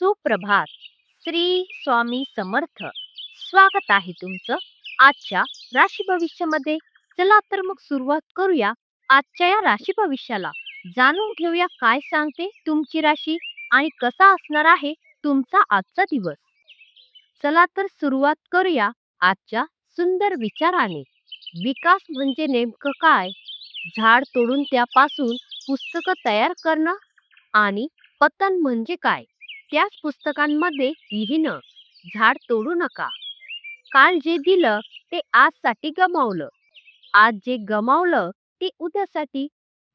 सुप्रभात. श्री स्वामी समर्थ. स्वागत आहे तुमचं आजच्या राशी भविष्यामध्ये. चला तर मग सुरुवात करूया आजच्या या राशी भविष्याला. जाणून घेऊया काय सांगते तुमची राशी आणि कसा असणार आहे तुमचा आजचा दिवस. चला तर सुरुवात करूया आजच्या सुंदर विचाराने. विकास म्हणजे नेमकं काय? झाड तोडून त्यापासून पुस्तकं तयार करणं आणि पतन म्हणजे काय? त्याच पुस्तकांमध्ये लिहिणं झाड तोडू नका. काल जे दिलं ते आजसाठी गमावलं. आज जे गमावलं ते उद्यासाठी.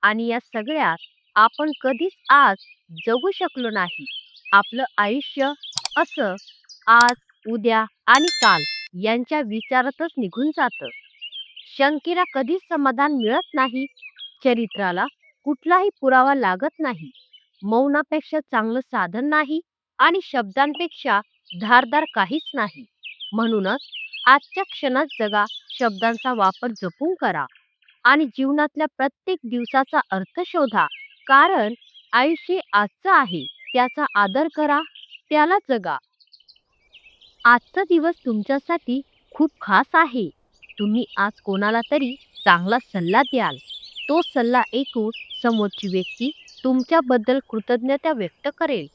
आणि या सगळ्यात आपण कधीच आज जगू शकलो नाही. आपलं आयुष्य असं आज उद्या आणि काल यांच्या विचारातच निघून जातं. शंकेला कधीच समाधान मिळत नाही. चरित्राला कुठलाही पुरावा लागत नाही. मौनापेक्षा चांगलं साधन नाही. आणि शब्दांपेक्षा धारदार काहीच नाही. म्हणूनच आजच्या क्षणात जगा शब्दांचा वापर जपून करा आणि जीवनातल्या प्रत्येक दिवसाचा अर्थ शोधा. कारण आयुष्य आजचं आहे त्याचा आदर करा त्याला जगा. आजचा दिवस तुमच्यासाठी खूप खास आहे. तुम्ही आज कोणाला तरी चांगला सल्ला द्याल. तो सल्ला ऐकून समोरची व्यक्ती तुमच्याबद्दल कृतज्ञता व्यक्त करेल.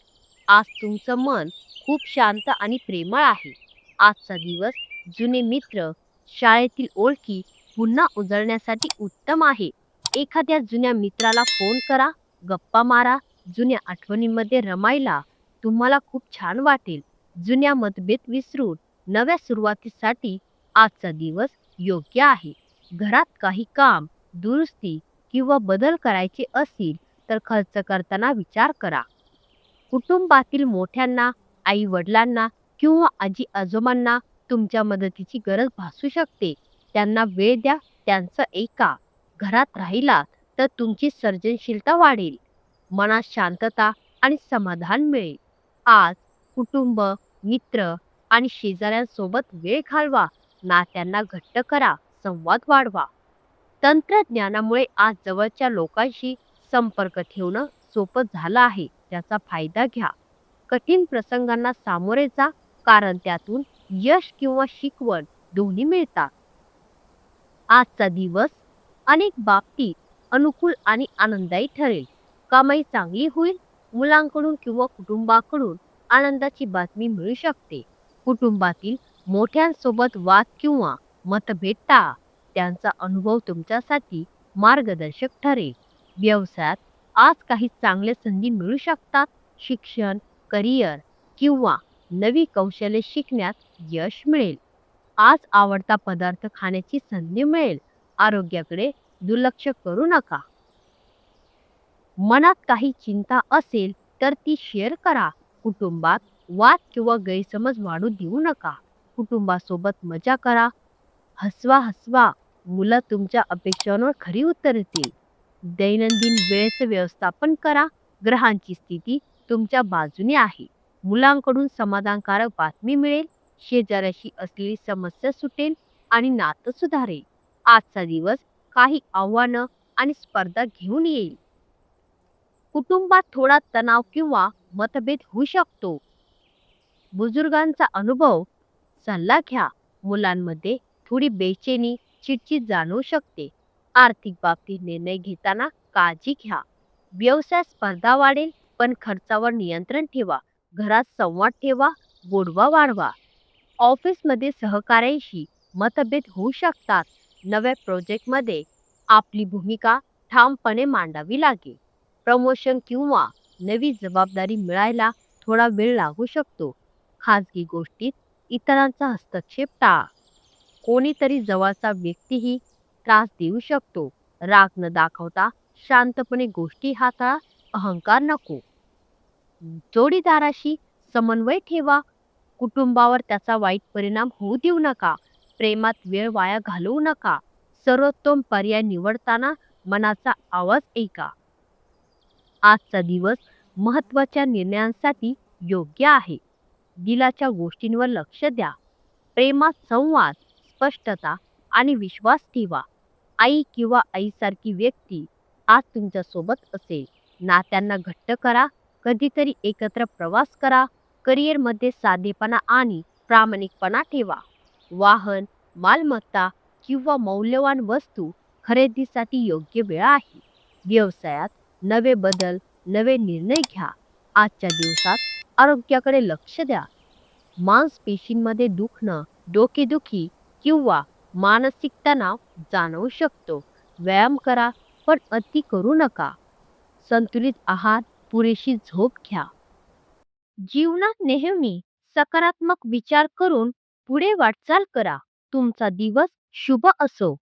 आज तुमचं मन खूप शांत आणि प्रेमळ आहे. आजचा दिवस जुने मित्र शाळेतील ओळखी पुन्हा उजळण्यासाठी उत्तम आहे. एखाद्या जुन्या मित्राला फोन करा गप्पा मारा जुन्या आठवणींमध्ये रमायला तुम्हाला खूप छान वाटेल. जुन्या मतभेद विसरून नव्या सुरुवातीसाठी आजचा दिवस योग्य आहे. घरात काही काम दुरुस्ती किंवा बदल करायचे असतील तर खर्च करताना विचार करा. कुटुंबातील मोठ्यांना आई वडिलांना किंवा आजी आजोबांना तुमच्या मदतीची गरज भासू शकते. त्यांना वेळ द्या त्यांचं ऐका. घरात राहिला तर तुमची सर्जनशीलता वाढेल. मनात शांतता आणि समाधान मिळेल. आज कुटुंब मित्र आणि शेजाऱ्यांसोबत वेळ घालवा. नात्यांना घट्ट करा. संवाद वाढवा. तंत्रज्ञानामुळे आज जवळच्या लोकांशी संपर्क ठेवणं सोपं झालं आहे. त्याचा फायदा घ्या. कठीण प्रसंगांना सामोरे जा कारण त्यातून यश किंवा शिकवण दोन्ही मिळतात. आजचा दिवस अनेक बाबतीत अनुकूल आणि आनंददायी ठरेल. कमाई चांगली होईल मुलांकडून किंवा कुटुंबाकडून आनंदाची बातमी मिळू शकते. कुटुंबातील मोठ्यांसोबत वाद किंवा मतभेद टाळा. त्यांचा अनुभव तुमच्यासाठी मार्गदर्शक ठरेल. व्यवसायात आज काही चांगल्या संधी मिळू शकतात. शिक्षण करिअर किंवा नवी कौशल्य शिकण्यात यश मिळेल. आज आवडता पदार्थ खाण्याची संधी मिळेल. आरोग्याकडे दुर्लक्ष करू नका. मनात काही चिंता असेल तर ती शेअर करा. कुटुंबात वाद किंवा गैरसमज वाढू देऊ नका. कुटुंबासोबत मजा करा. हसवा हसवा. मुलं तुमच्या अपेक्षांवर खरी उतरतील दैनंदिन वेळेचं व्यवस्थापन करा. ग्रहांची स्थिती तुमच्या बाजूने आहे. मुलांकडून समाधानकारक बातमी मिळेल. शेजाऱ्याशी असलेली समस्या सुटेल आणि नातं सुधारेल. आजचा दिवस काही आव्हानं आणि स्पर्धा घेऊन येईल. कुटुंबात थोडा तणाव किंवा मतभेद होऊ शकतो. बुजुर्गांचा अनुभव सल्ला घ्या. मुलांमध्ये थोडी बेचैनी चिडचिड जाणवू शकते. आर्थिक बाबतीत निर्णय घेताना काळजी घ्या. व्यवसाय स्पर्धा वाढेल पण खर्चावर नियंत्रण ठेवा. घरात संवाद ठेवा गोडवा वाढवा. ऑफिसमध्ये सहकार्याशी मतभेद होऊ शकतात. नव्या प्रोजेक्टमध्ये आपली भूमिका ठामपणे मांडावी लागेल. प्रमोशन किंवा नवी जबाबदारी मिळायला थोडा वेळ लागू शकतो. खाजगी गोष्टीत इतरांचा हस्तक्षेप टाळा. कोणीतरी जवळचा व्यक्तीही त्रास देऊ शकतो. राग न दाखवता शांतपणे गोष्टी हाताळा. अहंकार नको. जोडीदाराशी समन्वय ठेवा. कुटुंबावर त्याचा वाईट परिणाम होऊ देऊ नका. प्रेमात वेळ वाया घालवू नका. सर्वोत्तम पर्याय निवडताना मनाचा आवाज ऐका. आजचा दिवस महत्त्वाच्या निर्णयांसाठी योग्य आहे. दिलाच्या गोष्टींवर लक्ष द्या. प्रेमात संवाद स्पष्टता आणि विश्वास ठेवा. आई किंवा आईसारखी व्यक्ती आज तुमच्यासोबत असेल. नात्यांना घट्ट करा कधीतरी एकत्र प्रवास करा करिअरमध्ये साधेपणा आणि प्रामाणिकपणा ठेवा. वाहन मालमत्ता किंवा मौल्यवान वस्तू खरेदीसाठी योग्य वेळ आहे. व्यवसायात नवे बदल नवे निर्णय घ्या. आजच्या दिवसात आरोग्याकडे लक्ष द्या. मांसपेशींमध्ये दुखणं डोकेदुखी किंवा मानसिक तणाव जाणवू शकतो. व्यायाम करा पण अति करू नका. संतुलित आहार पुरेशी झोप घ्या. जीवनात नेहमी सकारात्मक विचार करून पुढे वाटचाल करा. तुमचा दिवस शुभ असो.